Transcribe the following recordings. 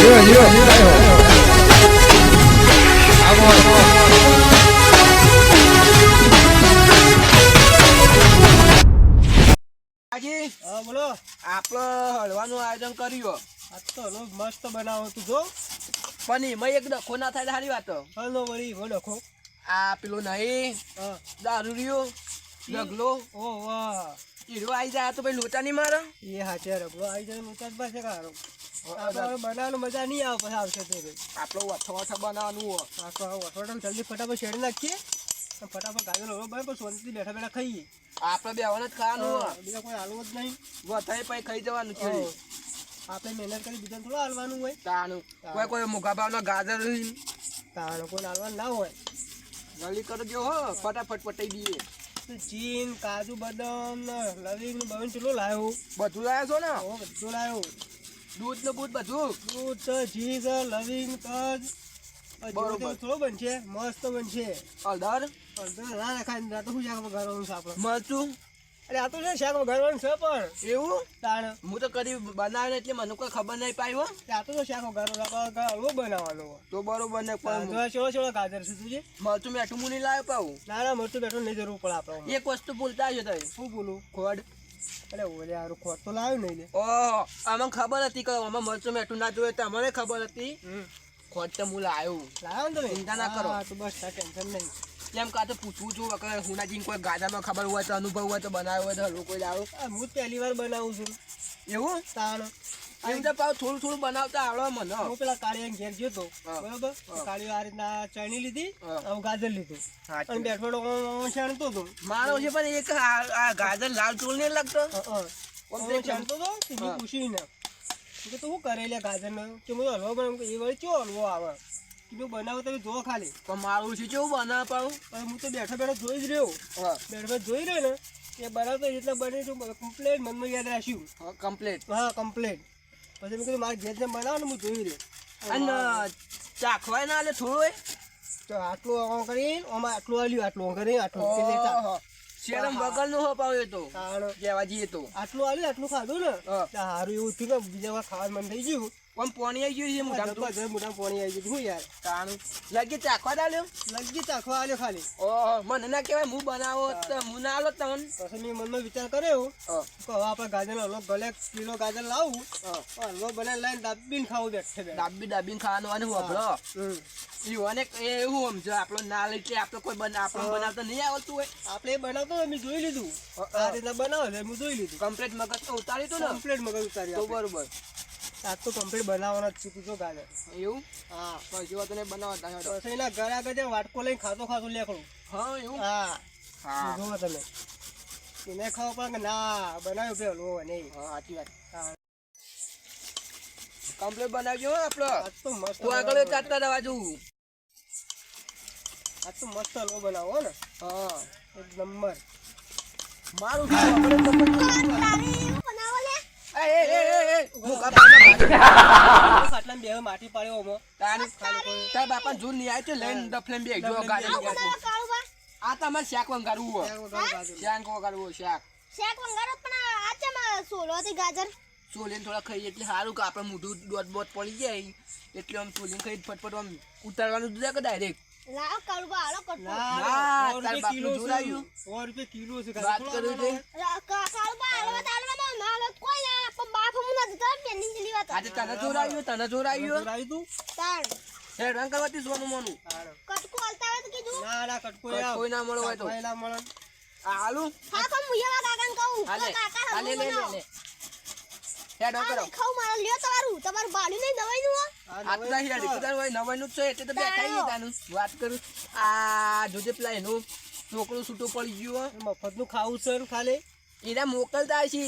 જીઓ જીઓ આવો હાજી બોલો આપણે હળવાનું આયોજન કર્યું આજ તો હલો મસ્ત બનાવો તું જો પણ એમાં એક ડખો ના થાય સારી વાત હલો વળી આ પેલું નહીં દારૂ રહ્યો રગલો ઓ વાહ. હીરો આવી જાય તો ભાઈ લોચા નહીં મારો. એ હાચે રગલો આવી જાય મુચાજ પાસે કારો બનાવવાનું મજા નહીં આવે પછી આવશે તે આપણો વથો વથો બનાવવાનું હોય. આ તો વટોટલ જલ્દી ફટાફટ શેડી નાખીએ. ફટાફટ ગાજર હલો બરાબર? પછી શાંતિથી બેઠા બેઠા ખાઈએ. આપણે બે જ ખાવાનું બીજા કોઈ હાલવું જ નહીં. વધારે પછી ખાઈ જવાનું છે. આપણે મહેનત કરી બીજાને થોડું હાલવાનું હોય. તાનું કોઈ કોઈ મોઘા ભાવના ગાજર રહી કોઈ હાલવાનું ના હોય. જલ્દી કરજો હો ફટાફટ પટાઈ દઈએ. ચીન કાજુ બદામ લવિંગનું બવિંગ ચેટલું લાવ્યો બધું લાવ્યો છો ને? ઓ બધું લાવ્યો દૂધ ને બૂધ બધું? દૂધ છે ઘી છે લવિંગ તજ. થોડો બનશે મસ્ત બનશે. હળદર હળદર ના નખાય આ તો શું છે મરચું? અરે આ તો છે શાક વઘારવાનું છે પણ. એવું? તાણ. હું તો કદી બનાવે એટલે મને કોઈ ખબર નહીં પાઈ હો. આ તો શાક વઘારવાનું આપણે હલવો બનાવવાનો તો બરોબર ને પણ ચેવો ચેવો ગાજર છે તુજે મરચું મેઠું હું નહીં લાવ્યો પાવું ના ના મરચું બેઠું નહીં જરૂર પડે આપણે એક વસ્તુ ભૂલતા આવ્યો તમે. શું ભૂલું? ખોડ. અરે ઓલે હારું ખોટ તો લાવ્યું નહીં લે. ઓહો આમાં ખબર હતી કે આમાં મરચું મેઠું ના જોયે તો અમને ખબર હતી. ખોટ તો હું લાવ્યું. લાવ્યો ને તો ચિંતા ના કરો. તો બસ ટેન્શન નહીં. કેમ કાં તો પૂછવું છું કે હુનાજીને કોઈ ગાજામાં ખબર હોય તો અનુભવ હોય તો બનાવ્યો હોય તો હલવો કોઈ લાવો હું પહેલી વાર બનાવું છું. એવું? તાણ. એમ તો પાછું થોડું થોડું બનાવતા આવડે મને. હું પેલા કાળિયા ઘેર ગયો તો. બરાબર? આ રીતના ચણી લીધી હું. ગાજર લીધું. અને બેઠો બેઠો હતો મારો છે પણ એક આ ગાજર લાલ ચોળ નહીં લાગતો? હું હતો તે મેં હા. ને તું શું કરે લે ગાજર નો કે હું હલવો બનાવું એ વળી ચો હલવો આવે? કીધું બનાવો તમે જો ખાલી. પણ મારું છે કેવું બનાવ પાડું? પણ હું તો બેઠો બેઠો જોઈ જ રહ્યો. બેઠો બેઠો જોઈ રહ્યો ને એ બનાવતો એટલે બને તો કમ્પ્લેટ મનમાં યાદ રાખ્યું કમ્પ્લેટ હા કમ્પ્લેટ પછી મેં કીધું મારે ઘેર બનાવો ને હું જોઈ રહ્યો અને ચાખવાય ના એટલે થોડું હોય? તો આટલું આમ કરી આમાં આટલું આલ્યું આટલું કરી આટલું. શેરમ વગરનું હો પાવ એ તો કહેવા જઈએ તો. આટલું આલ્યું આટલું ખાધું ને હા. સારું એવું થયું કે બીજા વાર ખાવાનું મન થઈ ગયું. પણ પોણી આવી ગયું છે મોટા મોટા પોણી આવી ગયું શું યાર? કાણું લગી ચાખવા દાલ્યો લગી ચાખવા આલ્યો ખાલી. ઓહો મને ના કહેવાય હું બનાવો તો હું ના આલો તમને પછી મેં મનમાં વિચાર કર્યો હા, કે હવે આપણે ગાજર હલવો ગલે કિલો ગાજર લાવું. હા. હલવો બનાવી લઈને દાબીને ખાવું બેઠે. દાબી દાબીને ખાવાનું અને યુવાને એવું સમજો આપણો ના એટલે આપણે કોઈ બના આપણને બનાવતો નહીં આવડતું હોય. આપણે બનાવતો મેં જોઈ લીધું. હા. આ રીતના બનાવે મેં જોઈ લીધું. કમ્પ્લીટ મગજ તો ઉતારી તો ને? કમ્પ્લીટ મગજ ઉતારી તો બરોબર. આજ તો કમ્પ્લીટ બનાવવાનો જ છું તું જો ગાજર એવું? હા પછી વાત ને બનાવતા હેડો. પછી એના ઘર આગળ જે વાટકો લઈને ખાતો ખાતો લેખડું હા એવું? હા. હા. જોવો તમે. એને ખાવ પણ ના બનાવ્યો કે હલવો નહીં. હા સાચી વાત. હા. કમ્પ્લીટ બનાવજો હો આપણો. આજ તો મસ્ત તું આગળ ચાટતા રહેવા જોવું આજ તો મસ્ત હલવો બનાવો હો ને. હા. એક નંબર. મારું આપણે બાપા જોર નહીં આવ્યો લઈને ડફલેમ આ તમારે શાક વંગારવું હોય. શાક વંગારવું શાક. સોલીને થોડા ખાઈએ એટલે સારું કે આપણે મોઢું દોત બોટ પડી જાય. એટલે આમ સોલીને ખાઈ ફટફટ આમ ઉતારવાનું દૂધ કે ડાયરેક્ટ ના ના, ના, સો તાર રૂપિયા બાપનું કિલો જોર છે. આવ્યું? સો રૂપિયા કિલો છે વાત કર્યું છે આજે તને જોર આવ્યું તને જોર આવ્યું જોર આવ્યું તું? હે રંગ કરવાથી સોનું મોનું હારું. ના ના કટકો કટકો ના મળે હોય તો. કટકો ના મળે. આ હાલું હાલે હાલે લે લે નવાઈ હેડ કદાર હોય નવાઈનું જ છે એટલે તો બેઠા ઈ તાનું. વાત કરું. આ જોજે પેલા એનું છોકરું છૂટું પડી ગયું મફતનું ખાવું છે ખાલી. એને મોકલતા છે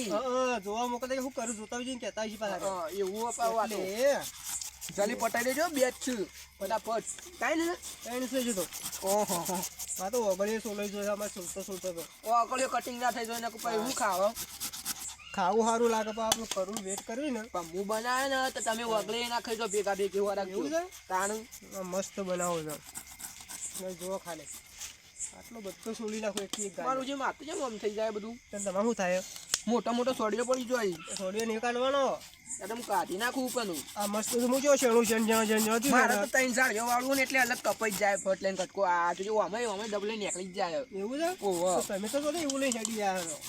જોવા મોકલતા હું કરું જોતા હોય કહેતા હોય પાછા. એવું અપાવ આ તો. એટલે જલ્દી પટાઈ દેજો બે જ છું. ફટાફટ. કાંઈ ને ત્રણ છે જ તો. ઓહો. હા તો ઓગળીએ સોલો જોઈએ અમારે સુલતો સુલતો તો. કટિંગ ના થઈ જાય ને પછી હું ખાવ ખાવું સારું લાગે પણ આપણું કરવું વેટ કરવી ને. પણ હું બનાવે ને તો તમે વગલે ના ખાઈ જો ભેગા ભેગી વાર એવું છે? તાણું. મસ્ત બનાવો છો. જુઓ ખાલી. આટલો બધો સોલી નાખો એક એક મારું જે માથું છે આમ થઈ જાય બધું. તમારે શું થાય? મોટા મોટો સોડિયો પડી જાય સોડિયો નહીં કાઢવાનો એટલે કાઢી નાખું ઉપરનું. આ મસ્ત હું જો શેણું શેણ જ્યાં જ્યાં જ્યાં મારે તો ત્રણ ઝાડીઓ વાળવું ને એટલે અલગ કપાઈ જાય ફટ લઈને કટકો. આ તો જો અમે અમે ડબલે નીકળી જાય. એવું છે? ઓહો. તમે તો એવું લઈ શકી આવ્યા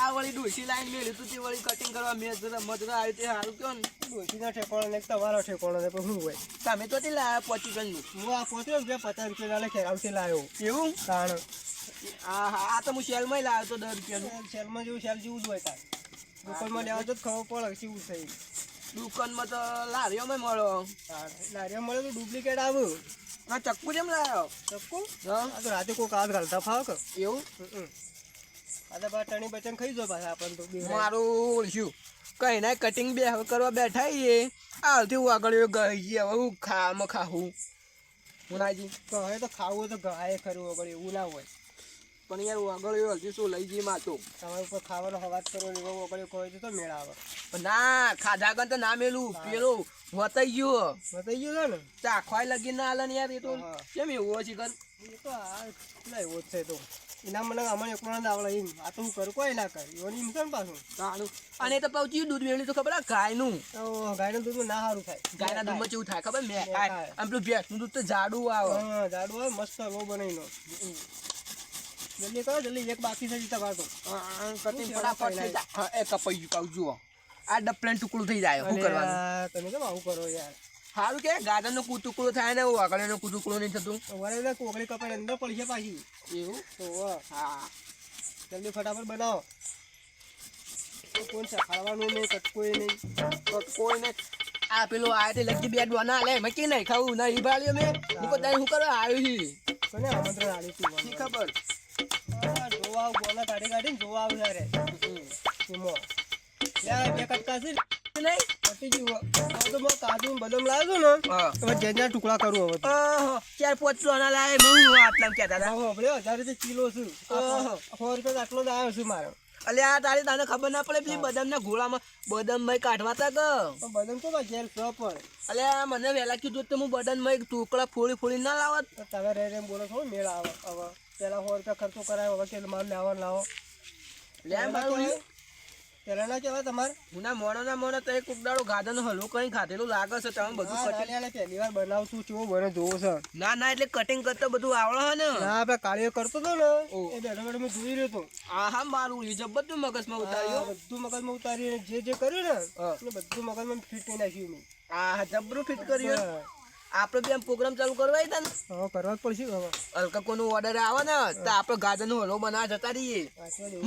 આ વળી ડોસી લાઈન મેળ્યું તું તે વળી કટિંગ કરવા મેં જરા મજરા આવ્યું તે સારું કયો ને. ડોશીના ઠેકોણો ને તમારો ઠેકોણો ને પણ શું હોય? તમે તો તે લાયા પચીસ જણનું હું આ પહોંચ્યો રૂપિયા પચાસ રૂપિયા લાલે ખેરાવથી લાવ્યો એવું? કારણ આ તો હું શેલમાં લાવ્યો તો દર રૂપિયાનું. શેલમાં જેવું શેલ જેવું જ હોય તાર દુકાનમાં લેવા તો ખબર પડે કેવું થઈ. દુકાનમાં તો લારીઓમાં મળો. લારીઓ મળે તો ડુપ્લિકેટ આવું. આ ચક્કુ જેમ લાવ્યો ચક્કુ? હા. તો રાતે કોઈ કાચ ઘાલતા ફાવ એવું? આ તો ટણી બચન ખાઈ જો પાછા આપણને તો મારું ઓળખ્યું. કઈ ના કટિંગ બે હવે કરવા બેઠા છીએ. આવતી હું આગળ ગઈ હવે હું ખામાં ખાવું. મુનાજી કહે તો ખાવું તો ગહાય ખરું વગર એવું ના હોય. પણ યાર આગળ હલતી શું લઈ જઈ માતો તમારે ઉપર ખાવાનો હવાજ કરો એવો વગર કોઈ તો મેળ આવે. ના ખાધા ગન તો ના મેલું. પેલું વતાઈ ગયો. વતાઈ ગયો ને? ચાખવાય લગી ના આલે યાર એ તો. કેમ એવું છે કર એ તો આ એવો છે તો. એના મને અમને એકલો જ આવડે એમ. આ તો હું કરું કોઈ ના કર. એવો એમ પાછું. સારું અને તો પાછું દૂધ મેળ્યું તો ખબર ગાયનું? ગાયનું દૂધ ના સારું થાય. ગાયના દૂધમાં કેવું થાય ખબર? મેં આમ પેલું ભેંસનું દૂધ તો જાડું આવે. હા જાડું આવે મસ્ત લો બનાવી લો જલ્દી કરો જલ્દી. એક બાકી છે તમારે. વાતો કટિંગ ફટાફટ થઈ જાય. હા, એ કપાઈ ગયું જુઓ. આ ડપલેન ટુકડું થઈ જાય શું કરવાનું? તમે કેમ આવું કરો યાર? સારું કે? ગાજરનું ટુકડો થાય ને આગળનું ટુકડો નહીં થતું. વરે તો કોકડી કપાઈ અંદર પડી છે પાછી. એવું? તો હા. જલ્દી ફટાફટ બનાવો. તો કોણ છે ખાવાનું નહીં કટકોય નહીં. કટકોય કોઈને આ પેલું આ તે લગી બેટ બના લે મેં કે નહીં ખાવું નહીં ઈબાળ્યો મેં. હું કહું તને શું કરવા આવ્યો છી? કોને આમંત્રણ આલ્યું તું શી ખબર? જોવા આવું બોલા કાઢી કાઢીને જોવા આવું રે એમાં. લે આ બે કટકા છે. ને, ને બદામ ને ટુકડા કરું હવે ચાર પાંચ રૂપિયા સો મારો અલે ખબર ના પડે પેલી બદામના ઘોડામાં બદામ ભાઈ કાઢવા તા કે બદામ તો ભાઈ જેલ પણ અલે મને વહેલા કીધું તો હું બદામમાં એક ટુકડા ફોડી ફોડી ના લાવત તમે રહીને બોલો છો મેળ આવે હવે પેલા સો રૂપિયા ખર્ચો કરાયો હવે કે મારે લેવા લે પેલા ના કહેવાય તમારે? હું ના મોણો ના મોણો તો એક હલવો કઈ ખાધેલું લાગે છે તમે બધું કટિંગ પહેલી વાર બનાવતું કેવો બને જોવો છે. ના ના એટલે કટિંગ કરતા બધું આવડે હે ને? ના આપણે કાર્ય કરતો હતો ને. એ બેઠો બેઠો મેં જોઈ રહ્યો હતો. આ હા મારું એ જબરદસ્ત મગજમાં ઉતાર્યો. બધું મગજમાં ઉતારી જે જે કર્યું ને બધું મગજમાં ફિટ કરી નાખ્યું મેં. આ જબરું ફિટ કર્યું. આપણે બી આમ પ્રોગ્રામ ચાલુ કરવો હોય ને. હવે કરવા જ પડશે હવે. હલકા કોનો ઓર્ડર આવે ને તો આપણે ગાજર નો હલવો બનાવવા જતા રહીએ.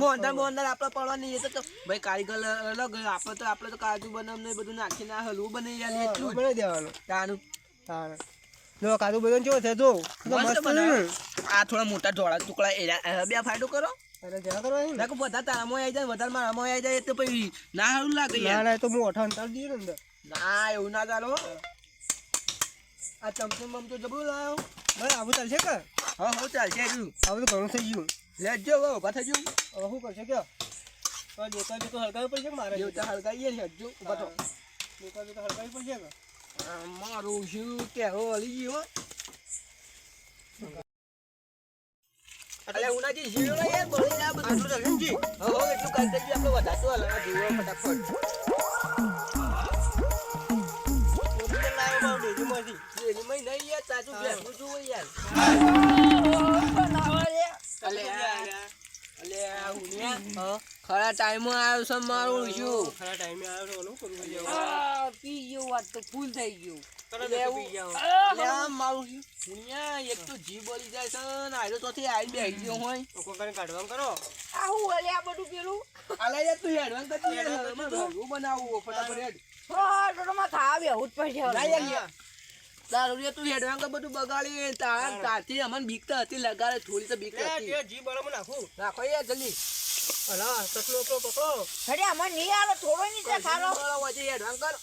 મોંધા મોંધા આપણે પડવા નહીં તો ભાઈ કારીગર અલગ આપણે તો આપણે તો કાજુ બદામ ને બધું નાખીને આ હલવો બનાવી આલીએ એટલું બનાવી દેવાનું. તાનું હા જો કાજુ બદામ કેવો છે જો. બનાવે. આ થોડા મોટા ઢોળા ટુકડા એના બે ફાયદો કરો. અરે જરા. બધા તારામાં આવી જાય વધારે મારામાં આવી જાય તો પછી ના સારું લાગે ના ના તો હું અઠા અંતર દઈએ ને અંદર. ના એવું ના ચાલો આ ચમચમ બમચો જબરું લાવ્યો બસ આવું ચાલશે કે? હા હા ચાલશે હજુ. આવું તો ઘણું થઈ ગયું. લેજો હવે ઊભા થજો. હવે શું કરશે કે? તો દેતા બી તો હલકાવી પડશે કે મારે? દેતા તો હલકાઈએ છે હજુ ઊભા તો દેતા બી તો હલકાવી પડશે કે? મારું શું કેવો હલી ગયો અલે ઉનાજી ને યાર બોલી જા બધું આટલું જી. હો એટલું કરી દેજો આપણે વધારતો હલવા જીરો ફટાફટ. તાજું ભેગું જોવું યાર. ખરા ટાઈમમાં આવ્યો છે મારું શું? ખરા ટાઈમે આવ્યો છો કરવું છે પી ગયો વાત તો ફૂલ થઈ ગયું. મારું એક તો જી બોલી જાય છે ને આયરો આવી ગયો હોય. તો કોઈ કાઢવાનું કરો. આ હું અલે આ બધું પેલું? અલે યાર તું હેડવાન કરતી યાર મારે ફટાફટ હેડ ફોટોમાં ખાવે હું જ પછી ના યાર યાર. તારું રે તું હેડવાંગ બધું બગાડી તાર તારથી અમને બીક તો હતી લગાડે થોડી તો બીક હતી. જી બરાબર નાખું. નાખો યાર જલ્દી. અલા તકલો તો પકડો. અરે આમાં નહીં આવે થોડો નહીં છે ખારો. વચ્ચે હેડવાન કર.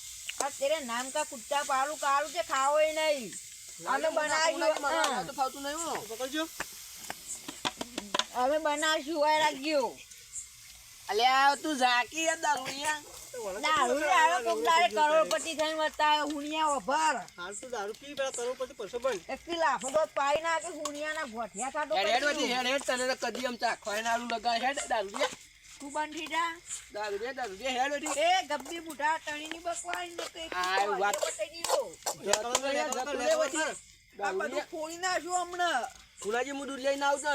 આ તેરે નામ કા કુત્તા પાલું કાળું છે ખાવો એ નહીં અમે બનાવ્યું તો ફાવતું નહીં હો. પકડજો. અમે બનાવ્યું હોય રાખ્યું અલ્યા તું ઝાકી યાર દારૂડિયા દારૂ ને આવે કોક તારે કરોડપતિ થઈને બતાવે હુણિયા ઓભર હાલ તો દારૂ પી પેલા કરોડપતિ પરસો બંધ. એક થી લાફો તો પાઈ હુણિયા ના ગોઠિયા થાતો હેડ હેડ વધી હેડ હેડ તને કદી આમ ચાખવાય નારું લગાય. હેડ દારૂડિયા. તું બંધી જા. દારૂ દે હેડ વધી એ ગબ્બી બુઢા ટણીની બકવાઈ ને કે આ વાત-. આ બધું. ફોડી નાખ્યું હમણાં. ગુલાજી હું દૂધ લઈને આવતો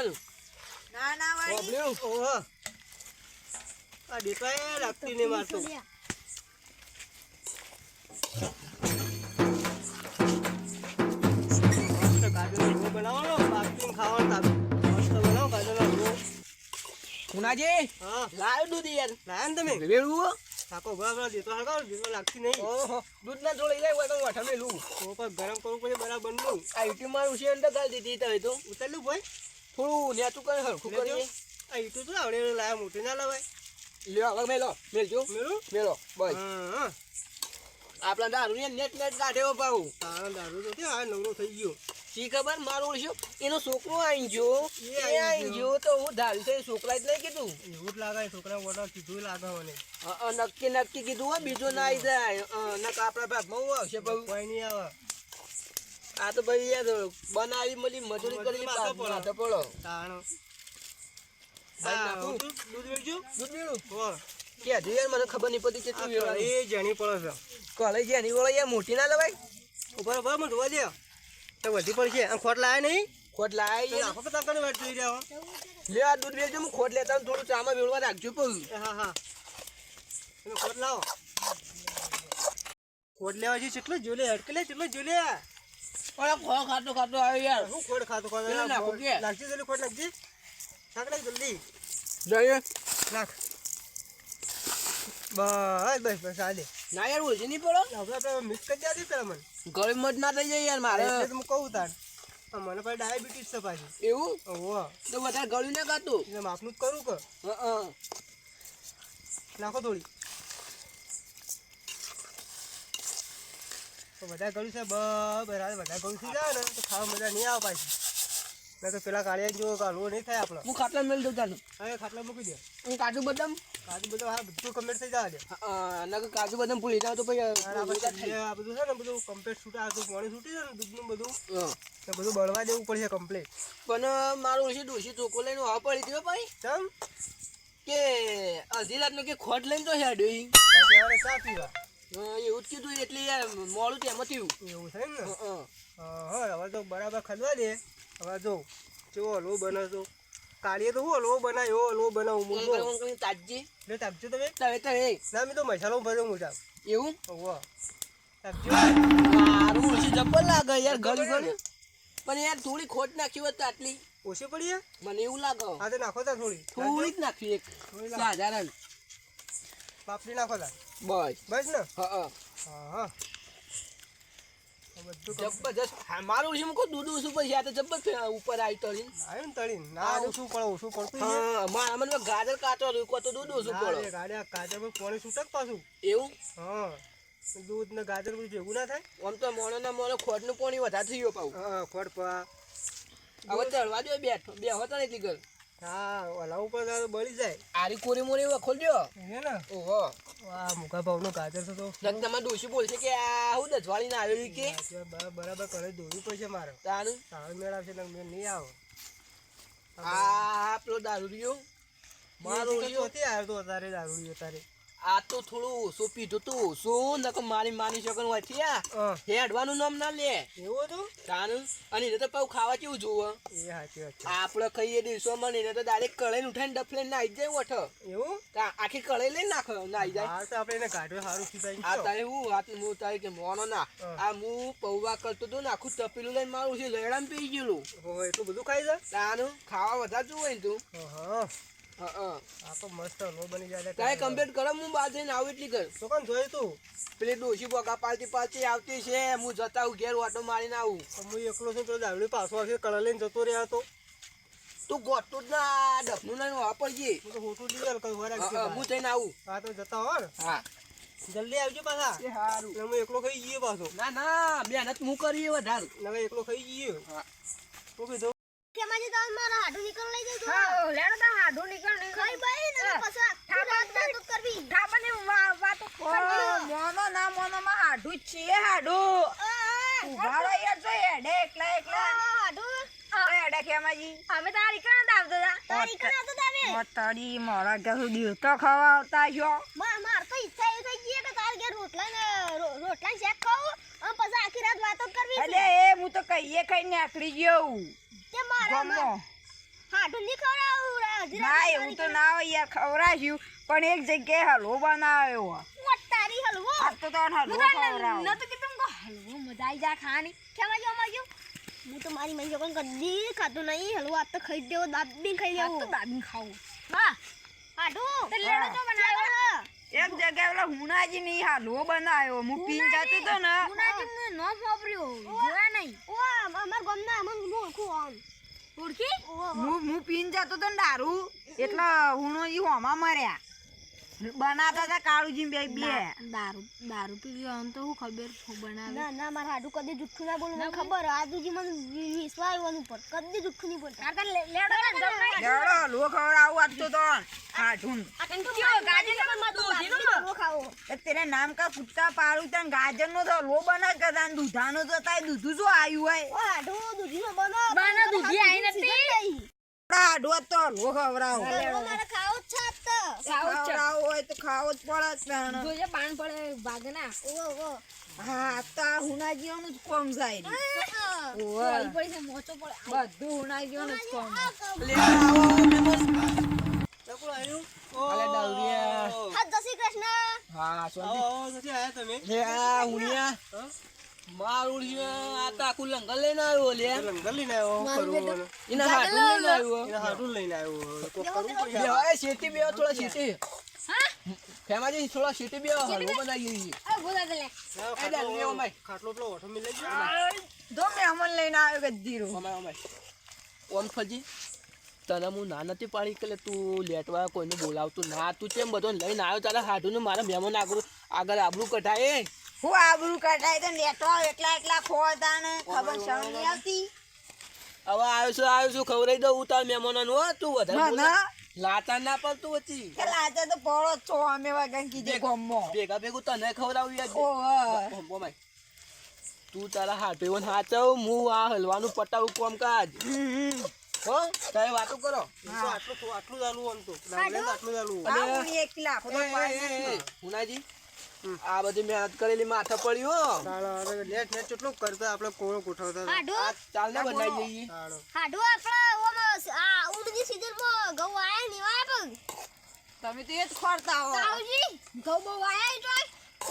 ના ના વાળી. ઓહો. આ દેખાય લાગતી નહીં મારતો હા. લાવ દૂધ યાર. લાયા તમે. વેળવું ભરા ભરા દેતો દેતો લાગતી નહીં. ઓહો દૂધ ના જોડે લઈ તો વાઠા મેલું તો પણ ગરમ કરવું પડે બરાબરનું આ યુટ્યુબ મારું છે અંદર ગાળ દીધી તમે તો. ઉતાર્યું ભાઈ. થોડું નેચું કરે હરખું. કરીએ. આ ઈટું તો આવડે એવું લાયા મોટી ના લવાય. લ્યો આગળ મેલો મેલજો. મેળું મેલો બસ આપણા દારૂ ને નેટ નેટ કાઢ્યો પાઉ તારા દારૂ તો આ નવરો થઈ ગયો? શી ખબર? મારું ઓળખ્યો એનો છોકરો આઈ ગયો એ આઈ ગયો. તો હું ધારી છે છોકરા જ નહીં કીધું. એવું જ લાગે છોકરા ઓર્ડર કીધું લાગે મને. નક્કી નક્કી કીધું હો બીજું ના આવી જાય. નક આપણા ભાગમાં હું આવશે બહુ કોઈ નહીં આવે. આ તો ભાઈ યાર બનાવી મળી મજૂરી કરી. માથે પડો. તાણ. મને ખબર નહીં પડતી કેટલું એ જાણી પડે છે. કોલેજ છે એની વળે યાર મોટી ના લવાય? ઉપર ઉપર મને જોવા દે. તો વધી પડશે આ ખોટ લાયા નહીં? ખોટ લાય તો નાખો કે વાત જોઈ રહ્યા લે આ દૂધ વેચજો હું ખોટ લેતા થોડું ચામાં વેળવા રાખજો પણ. હા હા. તમે ખોટ લાવો. ખોટ લેવા છે કેટલો જોલે હડકે લે કેટલો જોલે ઓલા ખો ખાતો ખાતો આવ્યો યાર. હું ખોટ ખાતો ખાતો નાખો કે? નાખજે ખોટ નાખજે. નાખ નાખ જલ્દી. જઈએ. નાખ. બસ બસ બસ આ ના યાર ઓછી નહીં પડો? હવે આપણે મિક્સ કરી દે પેલા મને. ગળી મત ના થઈ જાય યાર મારે. એટલે હું કહું તાર. મને પાસે ડાયાબિટીસ છે પાછી. એવું? ઓહો. તો વધારે ગળ્યું ના ખાતું? એટલે માપનું જ કરું કે. હં. નાખો થોડી. તો બધા ગળું છે બરાબર બધા ગળું થઈ જાય ને તો ખાવા મજા નહીં આવે પાછી. ના તો પેલા કાળિયા જો કાઢવો નહીં થાય આપણે. હું ખાટલા મેળ દઉં તાનું. હવે ખાટલા મૂકી દે. હું કાજુ બદામ. કાજુ બધું હા બધું કમ્પ્લીટ થઈ જાય ના કાજુ બદામ ભૂલી જાવ તો પછી આ બધું છે ને બધું કમ્પ્લીટ છૂટા આ પાણી છૂટી જાય ને દૂધનું બધું તો બધું બળવા દેવું પડશે કમ્પ્લીટ પણ મારું ઓછી ડોસી ચોખ્ખો લઈને આ પડી હતી ભાઈ. ચમ? કે રાત રાતનો કે ખોટ લઈને તો હેડ્યો હવે પીવા. એવું જ કીધું એટલે મોડું તેમ થયું એવું થાય ને? હં, હં. હા હવે તો બરાબર ખદવા દે. હવે જો કેવો હલવો બનાવશો? કાળીએ તો હું હલવો બનાવ્યો? એવો હલવો બનાવું મૂકો ઊંઘ કરીને તાજજી તાપજો. તમે. તવે તવે ના મેં તો મસાલો ભર્યો મોટા એવું? ઓવા તાપજો. મારું ઓછી જબ્બર લાગે યાર ગળી ગળી. પણ યાર થોડી ખોટ નાખી હોત આટલી. ઓછી પડી હે? મને એવું લાગે. હા તો નાખો તા થોડી. થોડી જ નાખી એક. સાધારણ. પાપડી નાખો તા. બસ. બસ ને? હા હા. હા હા. જબરજસ્ત મારું મૂકો દૂધ ઓછું પછી આ તો જબ્બર ઉપર આવી તળી આવ્યું ને તળીને. ના ઓછું પડે ઓછું પડતું હા મારા મને ગાજર કાચો તો દૂધ ઓછું પડે રે, ગાડી આ ગાજરમાં પાણી છૂટક પાછું એવું? હા. દૂધ ને ગાજર બધું ભેગું ના થાય? આમ તો મોણો ને મોણો ખોટનું પાણી વધારે થઈ ગયો પાછું. હા ખોટ પા. હવે ચડવા દો બેઠો બે હોતા ને એટલી ગર હા ઓલા ઉપર તો બળી જાય. આરી કોરી મોરી વખોલ દો હે ને? ઓહો. વાહ મુકા ભાવનો ગાજર છે તો. જગ તમારે ડોશી બોલશે કે આ હું દજવાળી ના આવેલી કે બરાબર કરે દોડવું પડશે મારે. તારું? તાળ મેળ આવશે ને મેળ નહીં આવો. આ પેલો દારૂ રહ્યો મારો રહ્યો. આવ્યો તો દારૂ અત્યારે. આ તો થોડું ઓછું પીધું તું શું નકો મારી માની શકન હોય થયા હેડવાનું નામ ના લે. એવું હતું? તાનું. અને એને તો પાઉ ખાવા કેવું જોવે આપણે ખાઈએ દિવસોમાં ને એને તો ડાયરેક્ટ કળાઈને ઉઠાઈને ડફલે નાઈ જાય ઓઠ. એવું? આખી કળાઈ લઈ નાખો નાઈ જાય. હા તો આપણે એને કાઢ્યો સારું થયું આ તારે હું વાત હું તારે કે મોનો ના. આ હું પૌવા કરતો તો ને આખું તપેલું લઈને મારું છે લેડામ પી ગયેલું. હો તો બધું ખાઈ જા? તાનું ખાવા વધારે જોવે ને તું. હા હા. હા આ તો મસ્ત હલવો બની જાય તારે કમ્પ્લીટ કરો હું બાદ જઈને આવું એટલી કર. તો કોણ જોયું તું? પેલી ડોશી બોકા પાલતી પાલતી આવતી છે હું જતા હું ઘેર ઓટો મારીને આવું. હું એકલો છું તો પાછો આવશે કલર લઈને જતો રહ્યા તો તું ગોતું જ ના ડફનું ના વાપરજે હું તો હોટું કઈ વાર હા, થઈને આવું. હા તો જતા હો ને હા. જલ્દી આવજો પાછા. એ સારું હું એકલો ખાઈ પાછો. ના ના મહેનત હું વધારે. નવે એકલો ખાઈ જઈએ હા. તો કીધું તેમાંથી તમે મારા હાડું નીકળ લઈ જજો. હા લેણો તો હાડું નીકળ નીકળ કઈ ભાઈ ને પછી નાટક કરવી. થાપાની વા- વાતો મોનો ના મોનો માં હાડું છે હાડું. ઊભા રહો યાર જો હેડે એકલા એકલા. હાડું. હેડે હેડા અમે તારી કણ આવતો તારી કણ આવતો હતા અમે. તારી મારા ઘર દિવતો ખાવા આવતા છો. માર માર તો ઈચ્છા એ થઈ ગઈ કે તાર ઘેર રોટલા ને રોટલા ને શેક ખાવું અને પછી આખી રાત વાતો કરવી અલે એ હું તો કહીએ ખાઈને આકડી ગયો તે મારા હાડું નહીં ખવડાવું ના એવું તો ના હોય યાર ખવડાવ્યું. પણ એક જગ્યાએ હલવો બનાવ્યો. તારી હલવો. આ તો તને હલવો ખવડાવો. નતો કીધું કો હલવો મજા આવી જાય ખાવાની. કેમાં જો અમાર હું તો મારી મમ્મી જોકન કદી ખાતો નહીં હલવો. આ તો ખાઈ દેવો દાબી ખાઈ લેવો. દાબી ખાવું. હા હાડું. તે લેડો તો બનાવ્યો? એક જગ્યાએ ઓલા હુનાજી ની હાલવો બનાવ્યો. હું પીન જતો તો ને. ગુનાજી નો વાપર્યો. જોયા નહીં. ઓ અમાર ગામના ઓળખું આમ. ઓળખી હું હું પીન જતો તો ને દારૂ. એટલે હુણોજી હોમાં મર્યા. બનાવતા હતા કાળુજી બે બે. દારૂ દારૂ પી ગયો તો હું ખબર હું બનાવે ના ના મારા હાડું કદી જુઠ્ઠું ના બોલું. મને ખબર આજુજી મને વિશ્વાસ આવવાનું પર કદી જુઠ્ઠું નહીં બોલતા. લેડો હલવો ખવડાવું આજ તો તન કાઢું એ નામ કા કુત્તા પાડું તને ગાજર નો તો લો બના કે તાન દૂધા નો તો તાય દૂધું જો આવ્યું હોય બનો દૂધી આવી નથી આડો તો લો ખવડાવો મારે ખાવું જ છે આજ હોય તો ખાવો જ પડે જોજે પાન પડે ભાગના ઓ હા તો આ હુનાજીઓનું જ કોમ જાય રી. પડી મોચો પડે બધું હુનાજીઓનું જ કોમ. લે આવો મહેમાન આવ્યું અલે દારૂડિયા. હા જય શ્રી કૃષ્ણ. હા શાંતિ. આવો આવો નથી આયા તમે. લે આ હુણિયા મારું છે આ તો આખું લંગર લઈને આવ્યો લે. લંગર લઈને આવ્યો એના હાથું લઈને આવ્યો. એના હાડું લઈને આવ્યો. કોક કરવું પડે બે હવે શેતી બે થોડા શેતી ફેમાજી થોડા શેતી બે હલવો. ખાટલો પેલો ઓઠો લઈને આવ્યો ગદ્દીરો અમાય અમાય ઓમ ફજી તને હું ના નથી પાડી કે તું લેટવા કોઈને બોલાવતું ના. તું કેમ બધો લઈને આવ્યો? તારા હાડું ને મારા મહેમાન આગળ આગળ આબરું કઢાય હું આબરૂ કાઢાય તો નેટવા એકલા એકલા ખોતા ને ખબર સમ નહીં આવતી હવે આવ્યો છું આવ્યો છું ખવડાવી દઉં તાર મહેમાનો નું તું વધારે. ના લાતા ના પડતું હતી કે લાતા તો પડો છો અમે વાગન કીધે ગોમો ભેગા ભેગું તને ખવડાવ્યું યાર. Oh oh my. તું તારા હાથે હાચવ હું આ હલવાનું પટાવું કોમ કાજ. હો તારે વાતો કરો આટલું આટલું ચાલુ આમ તો આટલું ચાલુ અને એકલા હુનાજી આ બધી મહેનત કરેલી માથે પડી હો. હવે નેટ નેટ કેટલું કરતા આપણે કોળો ગોઠવતા આ ચાલ ને બનાવી જઈએ. હાડું. આપણે ઓમ આ ઉડની સીઝનમાં ઘઉં આયા ની વાય પણ. તમે તો એ જ ખોરતા હો. તાવજી ઘઉં બહુ આયા જો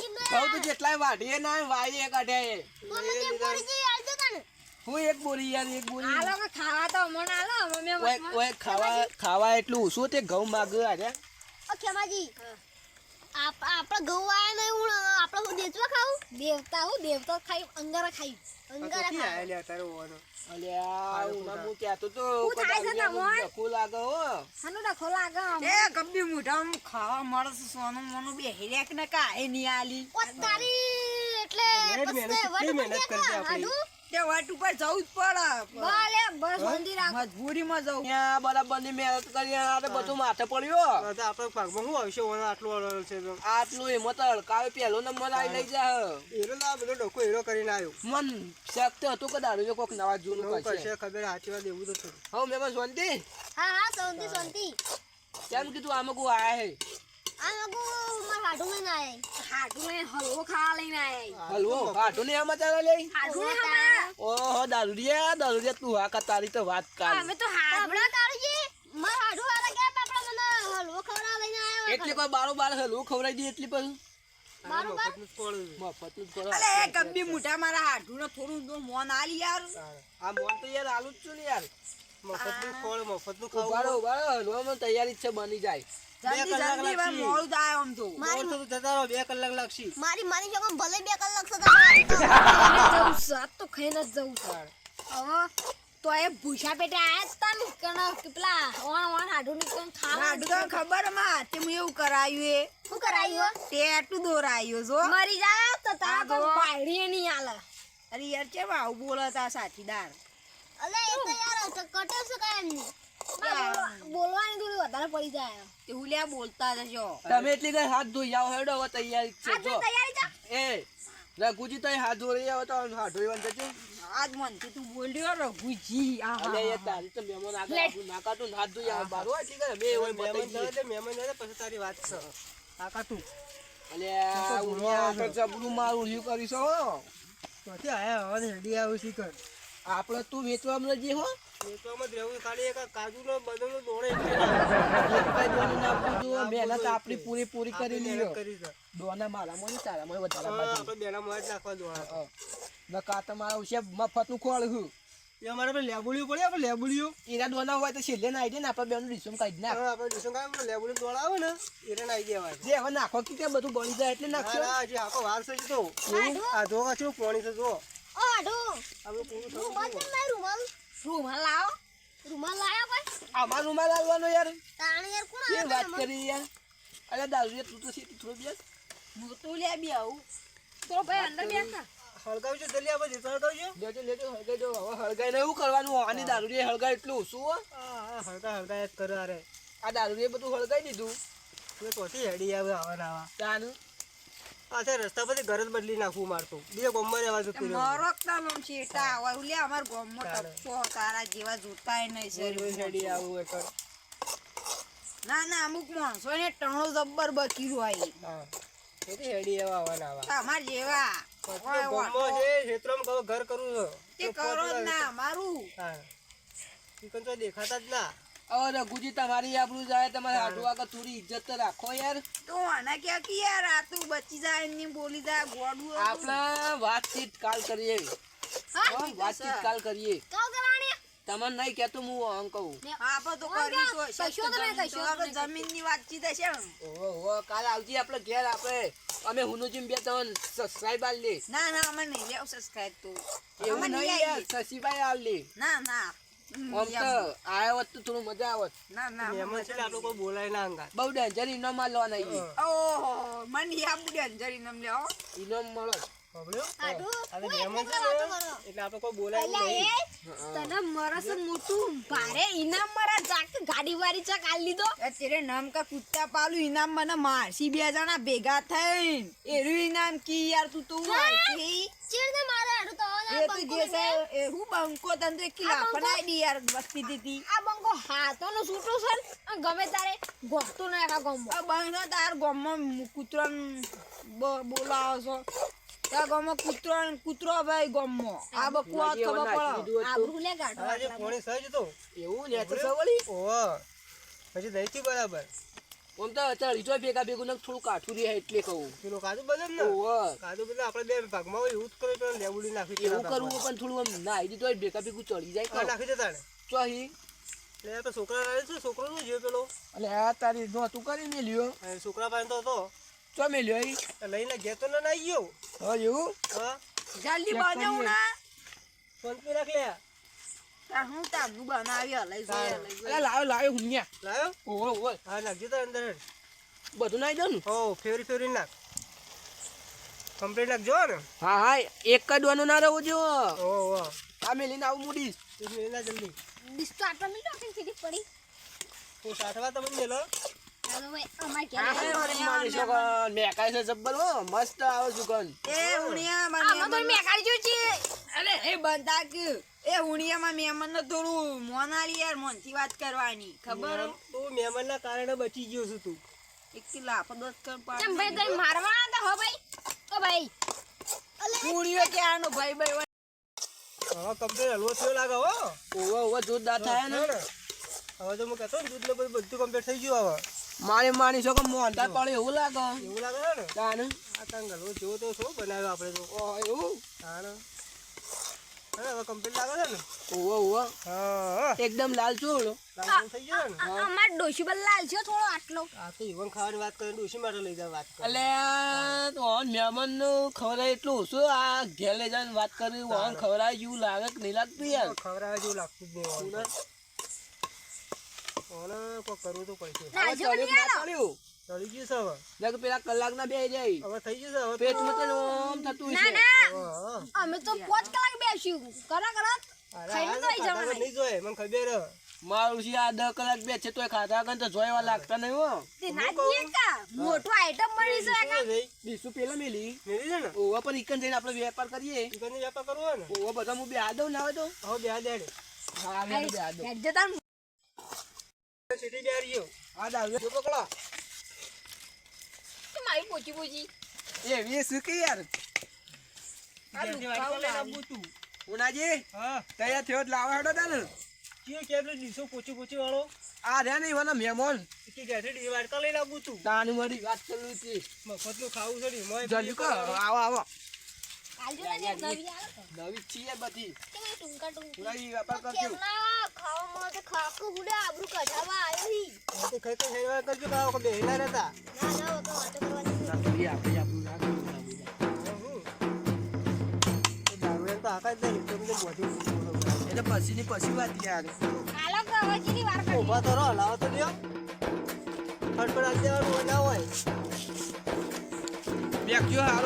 ઈમને તો જેટલાય વાઢીએ ના મને તે આલજો તને. હું એક બોરી યાર એક બોરી. આલો ખાવા તો મને આલો અમે ઓય ખાવા ખાવા એટલું શું તે ઘઉં માગ આરે ઓ ખેમાજી આપ આપણે ઘઉં આયા નહીં હું આપણે હું દેચવા ખાવું દેવતા હું દેવતા ખાઈ અંગારા ખાઈ. અંગારા ખાઈ. તારે હોવાનો? અલ્યા હું કહેતો તો શું થાય છે તમોય? ડખું લાગે હો. હાનું ડખો લાગે એ ગબ્બી મોઢામાં ખાવા મળે સોનું મોનું બેહી રેક ને કાંઈ નહીં આલી. ઓ તારી એટલે પછી વટ મહેનત કરજે આપણી. તે વાટ ઉપર જવું જ પડે. ભલે બસ મંદિર રાખ મજબૂરીમાં જવું. ત્યાં બરાબરની મહેનત કરી આ બધું માથે પડ્યો તો આપણા ભાગમાં શું આવશે? ઓન આટલું અડલ છે તો. આટલું હિંમત હડકાવે પહેલો નંબર આવી લઈ જા એરો ના બધો ડોકો એરો કરીને આવ્યો. મન શકતો હતું કે દારૂ કોક નવા જૂનું કરશે. ખબર સાચી વાત એવું તો છે હવે મેં શાંતિ. હા હા શાંતિ શાંતિ. કેમ કીધું આમાં કોઈ આયા હે? આ લોકો મારા હાડું લઈને આયા હાડું લઈને હલવો ખાવા લઈને આયા હલવો? હાટો ને આમાં ચાલે લઈ હાડું લઈને હમણાં ઓહો દારૂડિયા દારૂડિયા તું હા કા તારી તો વાત કાઢ અમે તો હાડું કાઢુજી મારા હાડું વાળા ગયા બાપડા મને હલવો ખવડાવવા લઈને આવ્યો એટલી કોઈ બારો બાર હલવો ખવડાવી દે એટલી પછી? મારું બાપ મફતનું જ ફળ છે. મફતનું કરો અલે ગબ્બી મોઢા મારા હાડું ને થોડું તો મોન આલી યાર. આ મોન તો યાર આલુ જ છું ને યાર. ફળ મફતનું ઉભારો ખાવું. તૈયારી છે બની જાય. જલ્દી જલ્દી વાર મોડું થાય આમ તો. મોર તો જતા રહો બે કલાક લાગશે. મારી માની જોગમ ભલે બે કલાક જવું સાત તો ખાઈને જ જવું હવે? તો એ ભૂસા પેટે આયા જ ને કણ પેલા ઓણ ઓણ હાડું ની કણ ખાવા હાડું તો ખબરમાં તે હું એવું કરાયું એ. શું કરાયું ટેટુ દોરાયો જો મરી જાય તો તારા તો. નહીં આલે અરે યાર કેમ આવું બોલતા સાથીદાર અલે એ તો યાર કટે છે કાય બોલવાની થોડી વધારે પડી જાય. તે હુલ્યા બોલતા જશો તમે એટલી કઈ હાથ ધોઈ આવો હેડો હવે તૈયારી છે જો. એ રઘુજી તો હાથ જોડી આવે તો હાથ જોઈ જજો આજ મનથી તું બોલ્યો રઘુજી. આ અલે યાર તારી તો મહેમાન આગળ લે. આવું ના હાથ ધોઈ આવે બારો ઠીક છે બે હોય મહેમાન જાય એટલે મહેમાન જાય પછી તારી વાત છે. કાકા તું અલે આ ઉનિયા તો જબરું મારું રહ્યું કરીશ હો. ક્યાંથી આયા હવે હેડી આવું શીખર. આપણે તું વેચવામાં જે હો. વેચવામાં જ રહેવું ખાલી એક આ કાજુનો બદામનો દોડે એટલે એક કઈ દોની નાખવું જો મહેનત આપણી પૂરી પૂરી કરી લીધો છે. દોના મારામાં ને તારામાં વધારે આપણે બેના મોં જ નાખવા દોડા નકા તમારા છે મફતનું ખોળ હું એ અમારે આપણે લેબુલિયું પડે આપણે લેબુલિયું એના દોના હોય તો છેલ્લે ના આવી ને આપણે બેનું રિસ્યુમ કાઢી નાખ. આપણે ડિસમ આપણે લેબુલિયું દોડા આવે ને એને નાખી દેવાય જે હવે નાખો કે બધું બળી જાય એટલે ના નાખશો? ના હજી આખો વાર છે તો. આ જો કાચું પાણી છે જો. રૂમાલ લાવો રૂમાલ લાયા કોઈ આમાં રૂમાલ યાર તાણે યાર કોણ વાત કરી યાર અરે દારૂ તું તો સીધી થોડું બેસ હું તો લે બી આવું તો ભાઈ અંદર બેસતા હળગાવજો જલ્દી આપણે જેટલું હળગાવજો લેજો લેજો હળગાઈ દો હવે હળગાઈને એવું કરવાનું આની દારૂ રે હળગાય એટલું શું હો? હળગા હળગા જ કરે અરે આ દારૂ બધું હળગાઈ દીધું તું ચોથી હેડી આવે આવા ને આવા તાનું આ રસ્તા પરથી ઘર જ બદલી નાખવું મારતું બીજા ગોમમાં રહેવા જતું રહ્યું. મારો તાલો શેટા આવે લે અમાર ગામમાં તારે. તારા જેવા જોતાય નહીં રોજ રોજ આવું એકર ના ના અમુક માણસો ને ટણો જબ્બર બકી હોય હા. હેડી આવા આવા. આવા અમાર જેવા. ગામમાં છે ક્ષેત્રમાં ઘર કરું છે. તે કરો ના મારું. હા. ચિકન તો દેખાતા જ ના. હવે રઘુજી તમારી આબરૂ જાય તમારે હાડું આગળ થોડી ઇજ્જત તો રાખો યાર. તો આના ક્યાં કે યાર? આ તું બચી જાય એમની બોલી જાય ગોડું આપણે વાતચીત કાલ કરીએ. વાતચીત કાલ કરીએ તમને નહીં કેતો હું આમ કહું. આપણે તો. જમીનની વાતચીત હશે ઓહો કાલ આવજે આપણે ઘેર આપણે અમે હુનુજીમ બે ત્રણ સબસ્ક્રાઇબ આલ લે. ના ના અમે નહીં લેવ સબસ્ક્રાઇબ તો. એવું નહીં યાર આલ લે. ના ના. આમ તો આયો હોત તો થોડું મજા આવત. ના ના મહેમાન છે આપણે કોઈ બોલાય ના અંગાત. બહુ ડેન્જર ઇનામ આલવા નહીં ઓહો મને યાદ ડેન્જર નમ લે હો. ઇનામ મળો. સાંભળ્યું? આડું આ તો હું મહેમાન એકલો છે વાતો ને, કરો. એટલે આપણે કોઈ બોલાય નહીં. તને મરસ મોટું ભારે ઇનામ મારા જાક ગાડી વાળી ચક આલી લીધો તેરે નામ કા કુત્તા પાલું ઇનામ મને મારસી બે જણા ભેગા થઈને. એરું ઇનામ કી યાર તું તો હું આઈથી ચીડ મારે એ તો જે એ હું બંકો તને એક કિલા દી યાર વસ્તી દીધી. આ બંકો હાથોનો છૂટો છે ગમે તારે ગોઠતું ના. આ બહેનો તાર ગમમાં કૂતરો બોલાવો છો. ત્યાં ગામમાં કૂતરો કૂતરો ભાઈ ગામમાં. આ બકુ આ ખબર પડે આબરૂ લે ગાઢો હા, જે સહજ તો. એવું લે તો સવળી? ઓહો. હજી નહીં બરાબર. આમ તો ચાલી જો ભેગા ભેગું ને થોડું કાઠું રહે એટલે કહું. પેલું કાજુ બદામ ને? ઓહો કાજુ બદામ આપણે બે ભાગમાં હોય એવું જ કરે તો લેબુડી નાખી એવું કરવું પણ થોડું આમ ના આવી દીધું ભેગા ભેગું ચડી જાય નાખી દેતા ને. ચોહી એટલે તો છોકરા છે છોકરો શું જીવ પેલો. એટલે આ તારી તું કરીને લ્યો. છોકરા પાસે તો હતો. ચો મે લ્યો તો લઈને ગયો તો ના આવ્યો ગયો. હા એવું? હા. જલ્દી બનાવું ના. ફોન પે રાખ લે. તાર હું તારનું બનાવી લઈ તાર. અરે લાવ્યો લાવ્યો હુન્યા લાયો ઓહો ઓહો. હા નાખજો તો અંદર બધું નાઈ દઉં ને? હો ફેરી ફેરી નાખ. કમ્પ્લીટ નાખજો ને. હા હા એક જ વાનું ના રહેવું જો ઓ ઓ આ મેલીને આવું મૂડીશ. તું મેલા જલ્દી. તો આટલા મિનિટ સીધી પડી. હું સાઠવા તમને મેલો મેકાય છે જબ્બર મસ્ત આવે સુગંધ એ ઉણિયા આમાં તો મને મેં છે. અરે એ બંધા કે એ ઉણિયામાં મહેમાન ને થોડું મોનારી યાર મોનથી વાત કરવાની. ખબર હો? તું મહેમાનના કારણે બચી ગયો છું તું. એક કિલો આપો દસ કર કેમ ભાઈ તમે મારવાના હતા હો ભાઈ? ઓ ભાઈ. ઉણિયો કે આનો ભાઈ ભાઈ હવે કમ્પ્લીટ હલવો થયો લાગે હો. ઓહો ઓહો જોરદાર થાય ને. હવે તો હું કહેતો ને દૂધ ને બધું બધું કમ્પ્લીટ થઈ ગયું હવે. મારી માની છોકરો મોંઢા પડે એવું લાગે? એવું લાગે છે ને? તાને આ તાંગ હલવો જેવો તો શું બનાવ્યો આપણે તો? ઓ એવું? હા હવે કમ્પ્લીટ લાગે છે ને? ઓહો ઓહો. હા હા. એકદમ લાલ ચોળો લાલ થઈ ગયો ને? અમાર ડોશી લાલ છે થોડો આટલો. આ તો ઈવન ખાવાની વાત કરીને ડોશી માટે લઈ વાત કરે. તો મહેમાનનું ખવડાય એટલું ઓછું આ ઘેર લઈ જઈને વાત કરી ઓન ખવરાય જેવું લાગે કે નહીં લાગતું યાર? ખવડાવે જેવું લાગતું જ નહીં ઓને કરવું તો પડશે. હવે ચડ્યું ના ચડ્યું. ચડી ગયું છે લાગે પેલા કલાક ના બે જાય. હવે થઈ ગયું હવે તો- પેટમાં તો ઓમ થતું છે ના હા, હા. અમે તો પાંચ કલાક બેસ્યું. કરા કરા. ખાઈને તો આઈ જવાના. નહીં જોયે મને ખબર મારું છે આ દસ કલાક બે છે તોય ખાધા વગર તો જોયવા લાગતા નહીં હો. તે ના જઈએ કા? મોટું આઈટમ મળી છે શું થઈ? પેલા મેલી. મેલી છે ને? ઓવા પર ઈકન જઈને આપણે વેપાર કરીએ. વ્યાપાર કરવો ને? ઓવા બધા હું બે આદવ ના હોય તો? હવે બે દેડે હા જતા સીટી હા તૈયાર થયો જ લાવા હેડો તાને કયો કેબલો દીસો પોચી વાળો આ રે નહીં વાના મહેમાન કે આવવું તું તાની મારી વાત કરું છે મફતનું ખાવું છે ને, મોય નવી આવે તો નવી છીએ બધી. કે ઉનાજી વેપાર કરજો. ખાવામાં તો ખાકુ હુડે આબરૂ કઢાવા આવ્યો હી. આ તો ખાઈ ખાઈ હેરવા કરજો કાં વખત બેહેલા રહેતા. ના ના વગર વાતો કરવાની આપણે આપણે. તો દે ને, કેમ કે મોઢું ઊંચું બોલો. પછી વાત યાર કાલો ગવજીની વાર કરી ઊભા તો રહો, લાવો તો. ફટફટ હોય.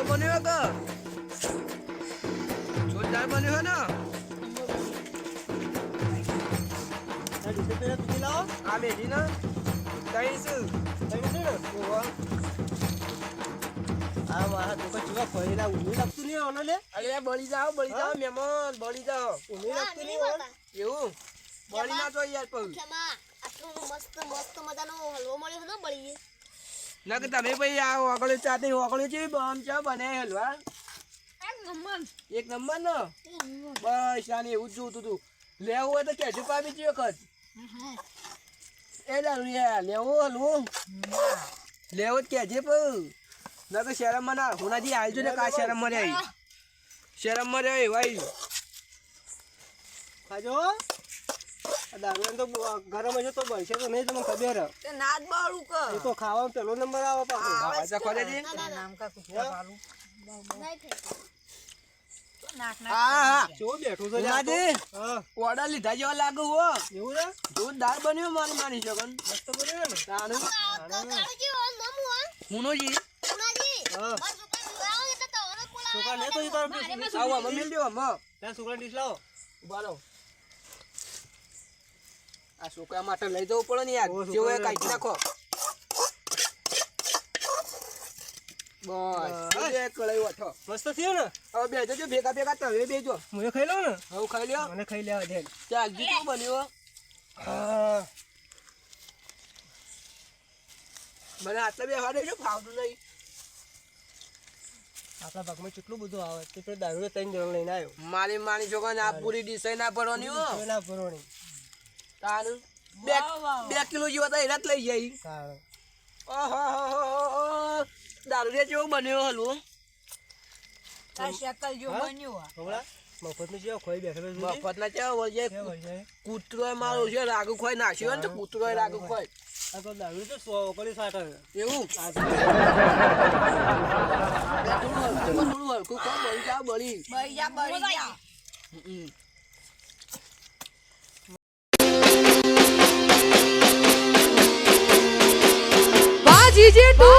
બન્યો કે જોરદાર બન્યો હે ને આ બેઠી ને કઈ શું તઈને છે ને? આ મારા છોકરા જેવા ફરેલા ઊંઘી લાગતું નહીં આને લે. અરે બળી જાઓ બળી જાઓ મહેમાન બળી જાઓ ઊંઘી લાગતું નહીં આને. એવું બળી ના તો યાર પણ ખેમા આટલું મસ્ત મસ્ત મજાનો હલવો મળ્યો ને બળી ના કે તમે ભાઈ આ ઓગળ્યો ચાતે ઓગળ્યો છે બમ ચા બને હલવા એક નંબર નો બસ આની એવું જ જોતું તું. લેવું હોય તો કેજો પામી બીજી વખત. એ દારૂ યા લેવું હલવું. લેવો જ કેજે પણ. ના તો શરમમાં ના હુનાજી આવજો ને કા શરમમાં રહી શરમમાં રહે ભાઈ ખાજો દારૂ તો ગરમ હશે તો બળશે તો નહીં તમને ખબર નાદ બાળું કે એ તો ખાવાનો પેલો નંબર આવે પાછો. ખોલે નામ કા કુતરા બાળું નહીં ઓર્ડર લીધા જેવા લાગુ હો. એવું છે? જોરદાર બન્યો મારી માની શકન મસ્ત બન્યો ને? તાણું કાળુજી ઓન નમ ઓન હુનોજી ઉનાજી હા. માર છોકરા આવો ત્યાં ડીશ લાવો. ઊભા આ છોકરા માટે લઈ જવું પડે ને યાર. જેવો કાઢી નાખો. બસ. કળાઈ વાઠો મસ્ત થયો ને? હવે બેજો જો ભેગા ભેગા તમે બેજો. હું ખાઈ લઉં ને? હવે ખાઈ લ્યો. મને ખાઈ લેવા દે. ચાલ જી શું બન્યું મને આટલા બે વાડે શું ફાવતું નહીં. આપણા ભાગમાં કેટલું બધું આવે? તે પેલો દારૂ ત્રણ જણ લઈને આવ્યો. મારી માની છોકરા આ પૂરી ડીસાઈ ના ભરવાની હો. પેલા ભરવાની. તારું બે બે કિલો જેવા તો એના જ લઈ જાય. ઓહો રે જેવો બન્યો હલવો આ શકલ જો હા? હમણાં? મફતનું છે ખોઈ બેઠેલો છે મફત ના વળજે કેવું હોય છે? કૂતરો મારો છે રાગુ ખોય નાખ્યો ને કૂતરો રાગુ ખોય આ તો દારૂ તો સો કરી સાઠ એવું? તો થોડું હલકું થોડું બળી જા બળી બળી જા બળી જા. હમ. વાહ જીજે ટુ